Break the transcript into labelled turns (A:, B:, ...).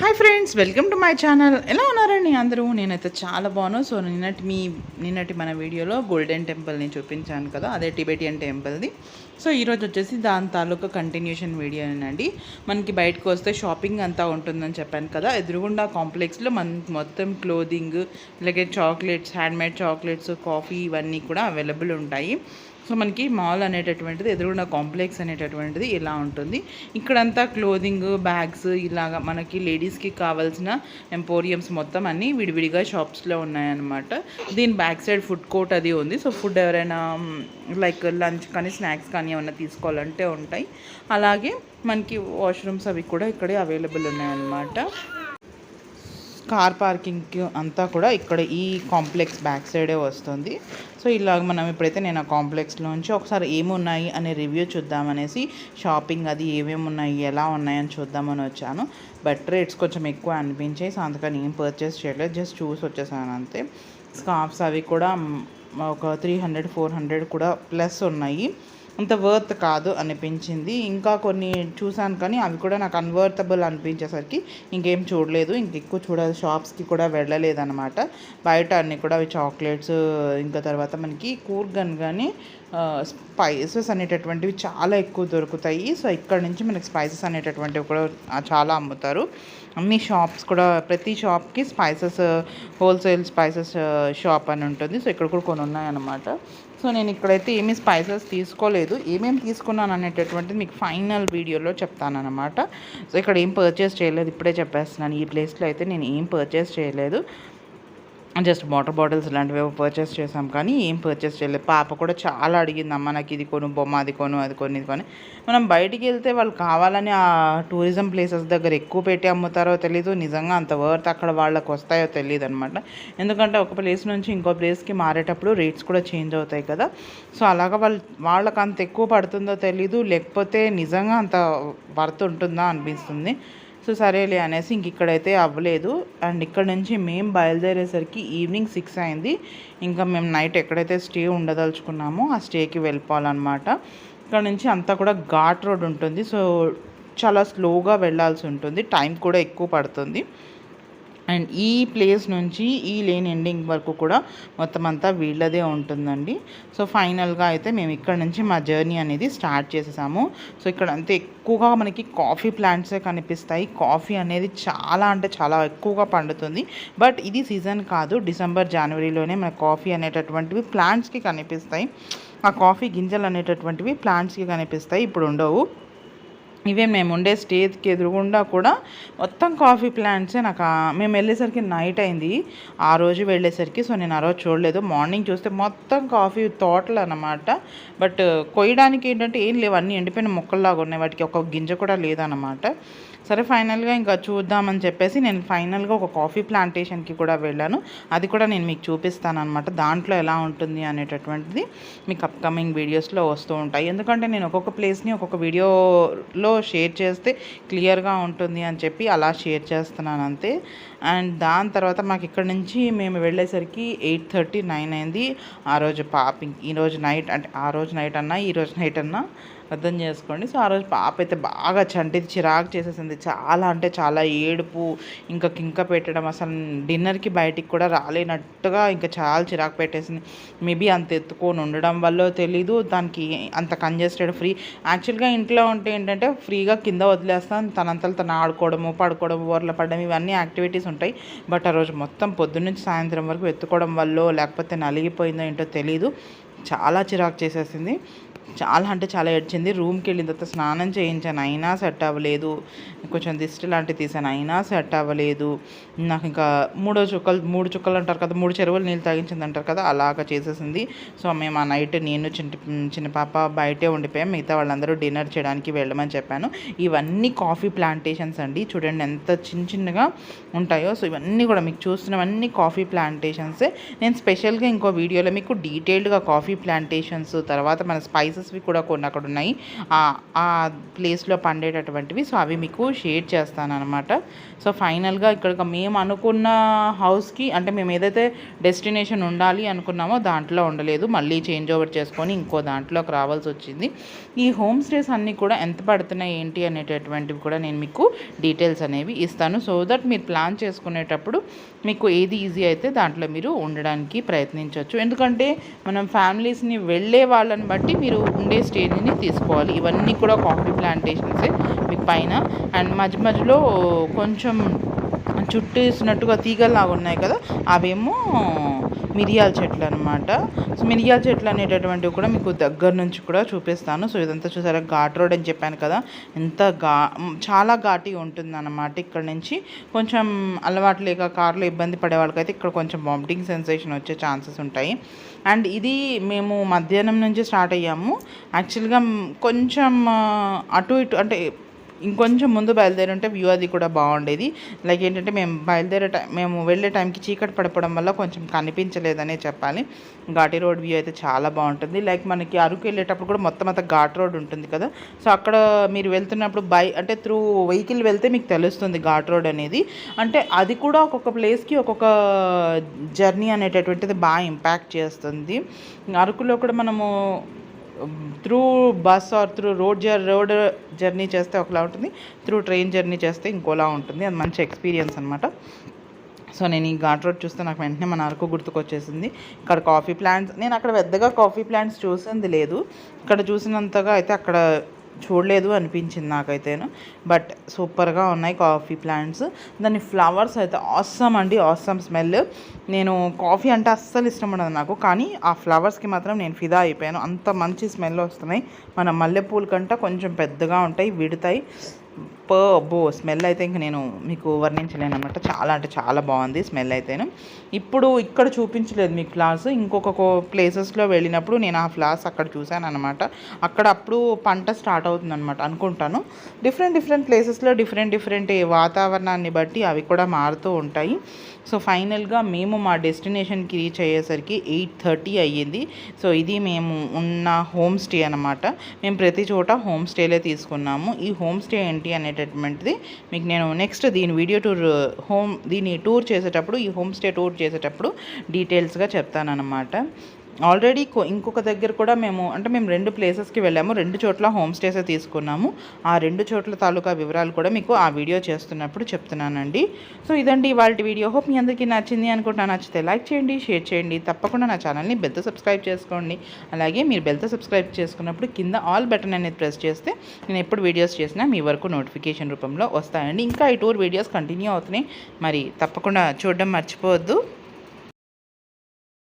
A: Hi friends welcome to my channel. ఎలా ఉన్నారండి అందరూ? నేనైతే చాలా బాగున్నాను సో నిన్నటి మీ నిన్నటి మన వీడియోలో గోల్డెన్ టెంపుల్ని చూపించాను కదా అదే టిబెటియన్ టెంపుల్ది సో ఈరోజు వచ్చేసి దాని తాలూకా కంటిన్యూషన్ వీడియోనండి మనకి బయటకు వస్తే షాపింగ్ అంతా ఉంటుందని చెప్పాను కదా ఎదురుగుండా కాంప్లెక్స్లో మనకి మొత్తం క్లోదింగ్ అలాగే చాక్లెట్స్ హ్యాండ్మేడ్ చాక్లెట్స్ కాఫీ ఇవన్నీ కూడా అవైలబుల్ ఉంటాయి. సో మనకి మాల్ అనేటటువంటిది ఎదురుగుండా కాంప్లెక్స్ అనేటటువంటిది ఇలా ఉంటుంది. ఇక్కడంతా క్లోదింగ్ బ్యాగ్స్ ఇలాగా మనకి లేడీస్కి కావాల్సిన ఎంపోరియంస్ మొత్తం అన్నీ విడివిడిగా షాప్స్లో ఉన్నాయన్నమాట. దీని బ్యాక్ సైడ్ ఫుడ్ కోర్ట్ అది ఉంది. సో ఫుడ్ ఎవరైనా లైక్ లంచ్ కానీ స్నాక్స్ కానీ ఏమైనా తీసుకోవాలంటే ఉంటాయి. అలాగే మనకి వాష్రూమ్స్ అవి కూడా ఇక్కడే అవైలబుల్ ఉన్నాయన్నమాట. కార్ పార్కింగ్కి అంతా కూడా ఇక్కడ ఈ కాంప్లెక్స్ బ్యాక్ సైడే వస్తుంది. సో ఇలాగ మనం ఇప్పుడైతే నేను ఆ కాంప్లెక్స్లోంచి ఒకసారి ఏమున్నాయి అనే రివ్యూ చూద్దామనేసి షాపింగ్ అది ఏమేమి ఉన్నాయి ఎలా ఉన్నాయని చూద్దామని వచ్చాను. బట్ రేట్స్ కొంచెం ఎక్కువ అనిపించాయి. సో అందుకని ఏం పర్చేస్ చేయలేదు. జస్ట్ చూసి వచ్చేసాను అంతే. స్కార్ఫ్స్ అవి కూడా ఒక త్రీ హండ్రెడ్ ఫోర్ హండ్రెడ్ కూడా ప్లస్ ఉన్నాయి. అంత వర్త్ కాదు అనిపించింది. ఇంకా కొన్ని చూశాను కానీ అవి కూడా నాకు అన్వర్తబుల్ అనిపించేసరికి ఇంకేం చూడలేదు. ఇంక ఎక్కువ చూడ షాప్స్కి కూడా వెళ్ళలేదన్నమాట. బయట అన్ని కూడా అవి చాక్లెట్స్ ఇంకా తర్వాత మనకి కూర్గన్ కానీ స్పైసెస్ అనేటటువంటివి చాలా ఎక్కువ దొరుకుతాయి. సో ఇక్కడ నుంచి మనకి స్పైసెస్ అనేటటువంటివి కూడా చాలా అమ్ముతారు. అన్ని షాప్స్ కూడా ప్రతి షాప్కి స్పైసెస్ హోల్సేల్ స్పైసెస్ షాప్ అని ఉంటుంది. సో ఇక్కడ కూడా కొన్ని ఉన్నాయన్నమాట సో నేను ఇక్కడైతే ఏమీ స్పైసెస్ తీసుకోలేదు. ఏమేమి తీసుకున్నాను అనేటటువంటిది మీకు ఫైనల్ వీడియోలో చెప్తానన్నమాట. సో ఇక్కడ ఏం పర్చేస్ చేయలేదు ఇప్పుడే చెప్పేస్తున్నాను. ఈ ప్లేస్లో అయితే నేను ఏం పర్చేస్ చేయలేదు. జస్ట్ వాటర్ బాటిల్స్ ఇలాంటివి పర్చేస్ చేసాం కానీ ఏం పర్చేస్ చేయలేదు. పాప కూడా చాలా అడిగింది అమ్మ నాకు ఇది కొను బొమ్మ అది కొను అది కొను ఇది కొని. మనం బయటికి వెళ్తే వాళ్ళు కావాలని ఆ టూరిజం ప్లేసెస్ దగ్గర ఎక్కువ పెట్టి అమ్ముతారో తెలీదు. నిజంగా అంత వర్త్ అక్కడ వాళ్ళకి వస్తాయో తెలియదు అనమాట ఎందుకంటే ఒక ప్లేస్ నుంచి ఇంకో ప్లేస్కి మారేటప్పుడు రేట్స్ కూడా చేంజ్ అవుతాయి కదా. సో అలాగా వాళ్ళు వాళ్ళకి అంత ఎక్కువ పడుతుందో తెలీదు. లేకపోతే నిజంగా అంత వర్త్ ఉంటుందా అనిపిస్తుంది. సో సరేలే అనేసి ఇంక ఇక్కడైతే అవ్వలేదు. అండ్ ఇక్కడ నుంచి మేము బయలుదేరేసరికి ఈవినింగ్ సిక్స్ అయింది. ఇంకా మేము నైట్ ఎక్కడైతే స్టే ఉండదలుచుకున్నామో ఆ స్టేకి వెళ్ళిపోవాలన్నమాట. ఇక్కడ నుంచి అంతా కూడా ఘాట్ రోడ్ ఉంటుంది. సో చాలా స్లోగా వెళ్ళాల్సి ఉంటుంది. టైం కూడా ఎక్కువ పడుతుంది. అండ్ ఈ ప్లేస్ నుంచి ఈ లేన్ ఎండింగ్ వరకు కూడా మొత్తం అంతా వీళ్ళదే ఉంటుందండి. సో ఫైనల్గా అయితే మేము ఇక్కడ నుంచి మా జర్నీ అనేది స్టార్ట్ చేసేసాము. సో ఇక్కడ అంతే ఎక్కువగా మనకి కాఫీ ప్లాంట్సే కనిపిస్తాయి. కాఫీ అనేది చాలా అంటే చాలా ఎక్కువగా పండుతుంది. బట్ ఇది సీజన్ కాదు. డిసెంబర్ జనవరిలోనే మన కాఫీ అనేటటువంటివి ప్లాంట్స్కి కనిపిస్తాయి. ఆ కాఫీ గింజలు అనేటటువంటివి ప్లాంట్స్కి కనిపిస్తాయి. ఇప్పుడు ఉండవు. ఇవే మేము ఉండే స్టేజ్కి ఎదురుగుండా కూడా మొత్తం కాఫీ ప్లాంట్సే నాకు మేము వెళ్ళేసరికి నైట్ అయింది. ఆ రోజు వెళ్ళేసరికి సో నేను ఆ రోజు చూడలేదు. మార్నింగ్ చూస్తే మొత్తం కాఫీ తోటలు అనమాట బట్ కొయ్యడానికి ఏంటంటే ఏం లేవు. అన్నీ ఎండిపోయిన మొక్కల్లాగా ఉన్నాయి. వాటికి ఒక గింజ కూడా లేదన్నమాట. సరే ఫైనల్గా ఇంకా చూద్దామని చెప్పేసి నేను ఫైనల్గా ఒక కాఫీ ప్లాంటేషన్కి కూడా వెళ్ళాను. అది కూడా నేను మీకు చూపిస్తాను అనమాట దాంట్లో ఎలా ఉంటుంది అనేటటువంటిది మీకు అప్కమింగ్ వీడియోస్లో వస్తూ ఉంటాయి. ఎందుకంటే నేను ఒక్కొక్క ప్లేస్ని ఒక్కొక్క వీడియోలో షేర్ చేస్తే క్లియర్గా ఉంటుంది అని చెప్పి అలా షేర్ చేస్తున్నాను అంతే. అండ్ దాని తర్వాత మాకు ఇక్కడ నుంచి మేము వెళ్ళేసరికి ఎయిట్ థర్టీ నైన్ అయింది. ఆ రోజు పాపింగ్ ఈరోజు నైట్ అంటే ఆ రోజు నైట్ అన్నా ఈ రోజు నైట్ అన్నా అర్థం చేసుకోండి. సో ఆ రోజు పాప అయితే బాగా చంటి చిరాకు చేసేసింది. చాలా అంటే చాలా ఏడుపు ఇంకా కింక పెట్టడం అసలు డిన్నర్కి బయటికి కూడా రాలేనట్టుగా ఇంకా చాలా చిరాకు పెట్టేసింది. మేబీ అంత ఎత్తుకొని ఉండడం వల్ల తెలీదు. దానికి అంత కంజెస్టెడ్ ఫ్రీ. యాక్చువల్గా ఇంట్లో ఉంటే ఏంటంటే ఫ్రీగా కింద వదిలేస్తాను తనంతలు తను ఆడుకోవడము పడుకోవడం బోర్ల పడడం ఇవన్నీ యాక్టివిటీస్ ఉంటాయి. బట్ ఆ రోజు మొత్తం పొద్దున్నుంచి సాయంత్రం వరకు ఎత్తుకోవడం వల్ల లేకపోతే నలిగిపోయిందో ఏంటో తెలీదు. చాలా చిరాకు చేసేసింది. చాలా అంటే చాలా ఏడ్చింది. రూమ్కి వెళ్ళిన తర్వాత స్నానం చేయించాను. అయినా సెట్ అవ్వలేదు. కొంచెం దిష్టి లాంటివి తీసాను అయినా సెట్ అవ్వలేదు. నాకు ఇంకా మూడో చుక్కలు మూడు చుక్కలు అంటారు కదా మూడు చెరువులు నీళ్ళు తాగించింది అంటారు కదా అలాగ చేసేసింది. సో మేము ఆ నైట్ నేను చిన్న చిన్న పాప బయటే ఉండిపోయాం. మిగతా వాళ్ళందరూ డిన్నర్ చేయడానికి వెళ్ళమని చెప్పాను. ఇవన్నీ కాఫీ ప్లాంటేషన్స్ అండి. చూడండి ఎంత చిన్న చిన్నగా ఉంటాయో. సో ఇవన్నీ కూడా మీకు చూస్తున్నవన్నీ కాఫీ ప్లాంటేషన్సే. నేను స్పెషల్గా ఇంకో వీడియోలో మీకు డీటెయిల్డ్గా కాఫీ ప్లాంటేషన్స్ తర్వాత మన స్పైసెస్వి కూడా కొన్ని అక్కడ ఉన్నాయి ఆ- ఆ ప్లేస్లో పండేటటువంటివి. సో అవి మీకు షేర్ చేస్తాను అనమాట సో ఫైనల్గా ఇక్కడ మేము అనుకున్న హౌస్కి అంటే మేము ఏదైతే డెస్టినేషన్ ఉండాలి అనుకున్నామో దాంట్లో ఉండలేదు. మళ్ళీ చేంజ్ ఓవర్ చేసుకొని ఇంకో దాంట్లోకి రావాల్సి వచ్చింది. ఈ హోమ్ స్టేస్ అన్నీ కూడా ఎంత పడుతున్నాయి ఏంటి అనేటటువంటివి కూడా నేను మీకు డీటెయిల్స్ అనేవి ఇస్తాను. సో దట్ మీరు ప్లాన్ చేసుకునేటప్పుడు మీకు ఏది ఈజీ అయితే దాంట్లో మీరు ఉండడానికి ప్రయత్నించవచ్చు. ఎందుకంటే మనం ఫ్యామిలీస్ని వెళ్ళే వాళ్ళని బట్టి మీరు ఉండే స్టేజ్ని తీసుకోవాలి. ఇవన్నీ కూడా కాఫీ ప్లాంటేషన్సే మీకు పైన. అండ్ మధ్య మధ్యలో కొంచెం చుట్టేసినట్టుగా తీగల్లాగా ఉన్నాయి కదా అవేమో మిరియాల చెట్లు అనమాట సో మిరియాల చెట్లు అనేటటువంటివి కూడా మీకు దగ్గర నుంచి కూడా చూపిస్తాను. సో ఇదంతా చూసారా ఘాట్ రోడ్ అని చెప్పాను కదా ఎంత ఘా చాలా ఘాటి ఉంటుందన్నమాట ఇక్కడ నుంచి. కొంచెం అలవాటు లేక కార్లో ఇబ్బంది పడే వాళ్ళకైతే ఇక్కడ కొంచెం వామిటింగ్ సెన్సేషన్ వచ్చే ఛాన్సెస్ ఉంటాయి. అండ్ ఇది మేము మధ్యాహ్నం నుంచి స్టార్ట్ అయ్యాము. యాక్చువల్గా కొంచెం అటు ఇటు అంటే ఇంకొంచెం ముందు బయలుదేరి ఉంటే వ్యూ అది కూడా బాగుండేది. లైక్ ఏంటంటే మేము బయలుదేరే టైం మేము వెళ్ళే టైంకి చీకటి పడిపోవడం వల్ల కొంచెం కనిపించలేదనే చెప్పాలి. ఘాటి రోడ్ వ్యూ అయితే చాలా బాగుంటుంది. లైక్ మనకి అరకు వెళ్ళేటప్పుడు కూడా మొత్తం అంతా ఘాట్ రోడ్ ఉంటుంది కదా. సో అక్కడ మీరు వెళ్తున్నప్పుడు బై అంటే త్రూ వెహికల్ వెళ్తే మీకు తెలుస్తుంది ఘాట్ రోడ్ అనేది. అంటే అది కూడా ఒక్కొక్క ప్లేస్కి ఒక్కొక్క జర్నీ అనేటటువంటిది బాగా ఇంపాక్ట్ చేస్తుంది. అరకులో కూడా మనము through bus or through road జర్ road journey చేస్తే ఒకలా ఉంటుంది. త్రూ ట్రైన్ జర్నీ చేస్తే ఇంకోలా ఉంటుంది. అది మంచి ఎక్స్పీరియన్స్ అనమాట సో నేను ఈ ఘాట్ రోడ్ చూస్తే నాకు వెంటనే మన అరకు గుర్తుకొచ్చేసింది. ఇక్కడ కాఫీ ప్లాంట్స్ నేను అక్కడ పెద్దగా కాఫీ ప్లాంట్స్ చూసింది లేదు. ఇక్కడ చూసినంతగా అయితే అక్కడ చూడలేదు అనిపించింది నాకైతేను. బట్ సూపర్గా ఉన్నాయి కాఫీ ప్లాంట్స్. దాని ఫ్లవర్స్ అయితే ఆసమ్ అండి ఆసమ్ స్మెల్. నేను కాఫీ అంటే అస్సలు ఇష్టం ఉండదు నాకు. కానీ ఆ ఫ్లవర్స్కి మాత్రం నేను ఫిదా అయిపోయాను. అంత మంచి స్మెల్ వస్తున్నాయి. మన మల్లెపూల కంటే కొంచెం పెద్దగా ఉంటాయి విడతాయి. పో అబ్బో స్మెల్ అయితే ఇంక నేను మీకు వర్ణించలేను అనమాట చాలా అంటే చాలా బాగుంది స్మెల్ అయితేను. ఇప్పుడు ఇక్కడ చూపించలేదు మీకు ఫ్లాస్. ఇంకొక ప్లేసెస్లో వెళ్ళినప్పుడు నేను ఆ ఫ్లాస్ అక్కడ చూశాను అనమాట అక్కడ అప్పుడు పంట స్టార్ట్ అవుతుంది అనమాట అనుకుంటాను. డిఫరెంట్ డిఫరెంట్ ప్లేసెస్లో డిఫరెంట్ డిఫరెంట్ వాతావరణాన్ని బట్టి అవి కూడా మారుతూ ఉంటాయి. సో ఫైనల్గా మేము మా డెస్టినేషన్కి రీచ్ అయ్యేసరికి ఎయిట్ థర్టీ అయ్యింది. సో ఇది మేము ఉన్న హోమ్ స్టే అనమాట మేము ప్రతి చోట హోమ్ స్టేలే తీసుకున్నాము. ఈ హోమ్ స్టే ఏంటి అనేటటువంటిది మీకు నేను నెక్స్ట్ దీని వీడియో టూర్ హోమ్ దీని టూర్ చేసేటప్పుడు ఈ హోమ్ స్టే టూర్ చేసేటప్పుడు డీటెయిల్స్గా చెప్తానమాట ఆల్రెడీ ఇంకొక దగ్గర కూడా మేము అంటే మేము రెండు ప్లేసెస్కి వెళ్ళాము. రెండు చోట్ల హోమ్ స్టేసే తీసుకున్నాము. ఆ రెండు చోట్ల తాలూకా వివరాలు కూడా మీకు ఆ వీడియో చేస్తున్నప్పుడు చెప్తున్నానండి. సో ఇదండి వాళ్ళ వీడియో హోప్ మీ అందరికీ నచ్చింది అనుకుంటా నచ్చితే లైక్ చేయండి షేర్ చేయండి. తప్పకుండా నా ఛానల్ని బెల్తో సబ్స్క్రైబ్ చేసుకోండి. అలాగే మీరు బెల్తో సబ్స్క్రైబ్ చేసుకున్నప్పుడు కింద ఆల్ బటన్ అనేది ప్రెస్ చేస్తే నేను ఎప్పుడు వీడియోస్ చేసినా మీ వరకు నోటిఫికేషన్ రూపంలో వస్తాయండి. ఇంకా ఈ టూర్ వీడియోస్ కంటిన్యూ అవుతున్నాయి. మరి తప్పకుండా చూడడం మర్చిపోవద్దు.